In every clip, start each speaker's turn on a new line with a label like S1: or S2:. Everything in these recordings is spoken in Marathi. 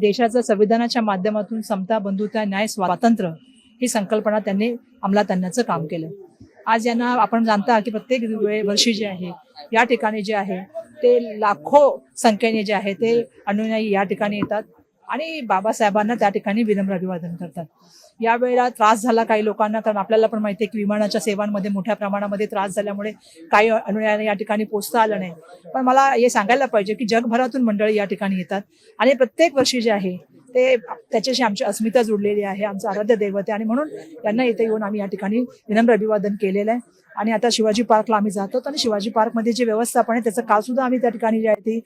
S1: देशाचं संविधानाच्या माध्यमातून समता बंधुता न्याय स्वातंत्र्य ही संकल्पना त्यांनी अंमलात आणण्याचं काम केलं. आज यांना आपण जाणता की प्रत्येक वर्षी जे आहे या ठिकाणी जे आहे ते लाखो संख्येने जे आहे ते अनुयायी या ठिकाणी येतात. आणि बाबासाहेबांना त्या ठिकाणी विनम्र अभिवादन करतात. यावेळेला त्रास झाला काही लोकांना कारण आपल्याला पण माहिती आहे की विमानाच्या सेवांमध्ये मोठ्या प्रमाणामध्ये त्रास झाल्यामुळे काही अनुयायांना या ठिकाणी पोचता आलं नाही. पण मला हे सांगायला पाहिजे की जगभरातून मंडळी या ठिकाणी येतात आणि प्रत्येक वर्षी जे आहे ते त्याच्याशी आमची अस्मिता जुडलेली आहे आमचं आराध्य दैवत आहे. आणि म्हणून यांना इथे येऊन आम्ही या ठिकाणी विनम्र अभिवादन केलेलं आहे. आणि आता शिवाजी पार्कला आम्ही जातो आणि शिवाजी पार्कमध्ये जे व्यवस्थापन आहे त्याचं काल सुद्धा आम्ही त्या ठिकाणी जे आहे ती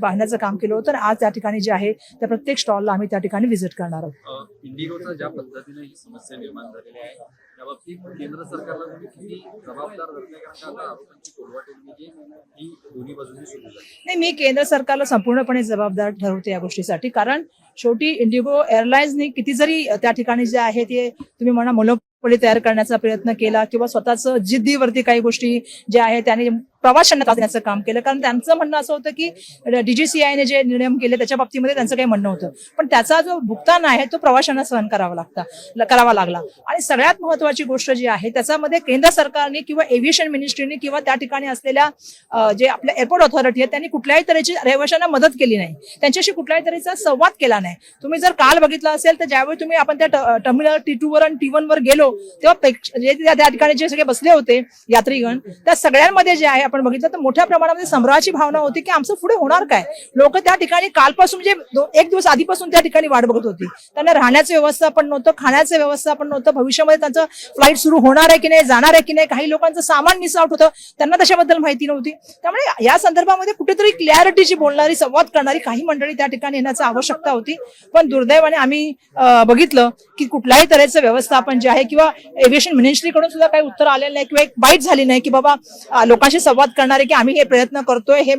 S1: बांधण्याचं काम केलं होतं. आणि आज त्या ठिकाणी जे आहे त्या प्रत्येक स्टॉलला आम्ही त्या ठिकाणी व्हिजिट करणार आहोत.
S2: इंडिगोचा ज्या पद्धतीने ही समस्या निर्माण झालेली आहे त्या बाबतीत केंद्र सरकारला तुम्ही किती जबाबदार
S1: नाही मी केंद्र सरकारला संपूर्णपणे जबाबदार ठरवते या गोष्टीसाठी. कारण शेवटी इंडिगो एअरलाइन्सने किती जरी त्या ठिकाणी जे आहे ते तुम्ही म्हणा मनोपली तयार करण्याचा प्रयत्न केला किंवा स्वतःच जिद्दीवरती काही गोष्टी ज्या आहेत त्याने प्रवाशांना त्रास देण्याचं काम केलं. कारण त्यांचं म्हणणं असं होतं की डीजीसीआयने जे नियम केले त्याच्या बाबतीमध्ये त्यांचं काही म्हणणं होतं. पण त्याचा जो भुगतान आहे तो प्रवाशांना सहन करावा लागता करावा लागला. आणि सगळ्यात महत्वाची गोष्ट जी आहे त्याच्यामध्ये केंद्र सरकारने किंवा एव्हिएशन मिनिस्ट्रीने किंवा त्या ठिकाणी असलेल्या जे आपल्या एअरपोर्ट ऑथॉरिटी आहे त्यांनी कुठल्याही तऱ्हेची रहिवाशांना मदत केली नाही. त्यांच्याशी कुठल्याही तऱ्हेचा संवाद केला नाही. तुम्ही जर काल बघितलं असेल तर ज्यावेळी तुम्ही आपण त्या टर्मिनल टी टू वर आणि टी वन वर गेलो तेव्हा जे त्या त्या ठिकाणी जे सगळे बसले होते यात्रीगण त्या सगळ्यांमध्ये जे आहे आपण बघितलं तर मोठ्या प्रमाणामध्ये संभ्रमाची भावना होती की आमचं पुढे होणार काय? लोक त्या ठिकाणी कालपासून म्हणजे एक दिवस आधीपासून त्या ठिकाणी वाट बघत होती. त्यांना राहण्याचं व्यवस्थापन नव्हतं खाण्याचं व्यवस्थापन नव्हतं भविष्यामध्ये त्यांचं फ्लाईट सुरू होणार आहे की नाही जाणार आहे की नाही काही लोकांचं सामान मिस आउट होतं. त्यांना त्याच्याबद्दल माहिती नव्हती. त्यामुळे या संदर्भामध्ये कुठेतरी क्लॅरिटीची बोलणारी संवाद करणारी काही मंडळी त्या ठिकाणी येण्याची आवश्यकता होती. पण दुर्दैवाने आम्ही बघितलं की कुठल्याही तऱ्हेचं व्यवस्थापन जे आहे किंवा एव्हिएशन मिनिस्ट्रीकडून सुद्धा काही उत्तर आलेलं नाही किंवा एक बाईट झाली नाही की बाबा लोकांशी संवाद करणारे की आम्ही हे प्रयत्न करतोय हे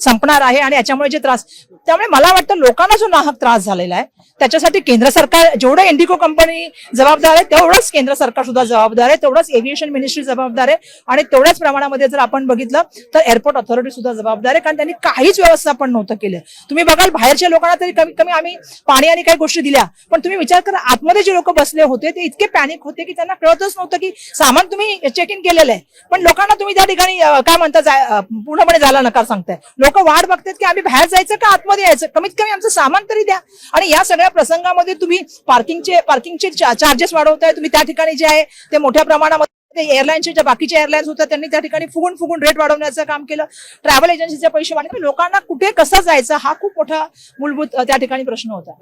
S1: संपणार आहे आणि याच्यामुळे जे त्रास त्यामुळे मला वाटतं लोकांना जो नाहक त्रास झालेला आहे. त्याच्यासाठी केंद्र सरकार जेवढं इंडिको कंपनी जबाबदार आहे तेवढंच केंद्र सरकार सुद्धा जबाबदार आहे तेवढंच एव्हिएशन मिनिस्ट्री जबाबदार आहे. आणि तेवढ्याच प्रमाणामध्ये जर आपण बघितलं तर एअरपोर्ट ऑथॉरिटी सुद्धा जबाबदार आहे. कारण त्यांनी काहीच व्यवस्थापन नव्हतं केलं. तुम्ही बघाल बाहेरच्या लोकांना तरी कमी कमी आम्ही पाणी आणि काही गोष्टी दिल्या. पण तुम्ही विचार करा आतमध्ये जे लोक बसले होते ते इतके पॅनिक होते की त्यांना कळतच नव्हतं की सामान तुम्ही चेक इन केलेलं आहे. पण लोकांना तुम्ही त्या ठिकाणी काय म्हणता पूर्णपणे झाला नकार सांगताय. लोक वाट बघतात की आम्ही बाहेर जायचं का आतमध्ये? यायचं. कमीत कमी आमचं सामान तरी द्या. आणि या सगळ्या प्रसंगामध्ये तुम्ही पार्किंगचे पार्किंगचे चार्जेस वाढवताय. तुम्ही त्या ठिकाणी जे आहे ते मोठ्या प्रमाणामध्ये एअरलाईनचे ज्या बाकीच्या एअरलाईन्स होत्या त्यांनी त्या ठिकाणी फुगून फुगून रेट वाढवण्याचं काम केलं. ट्रॅव्हल एजन्सीचे पैसे वाढले. लोकांना कुठे कसं जायचं हा खूप मोठा मूलभूत त्या ठिकाणी प्रश्न होता.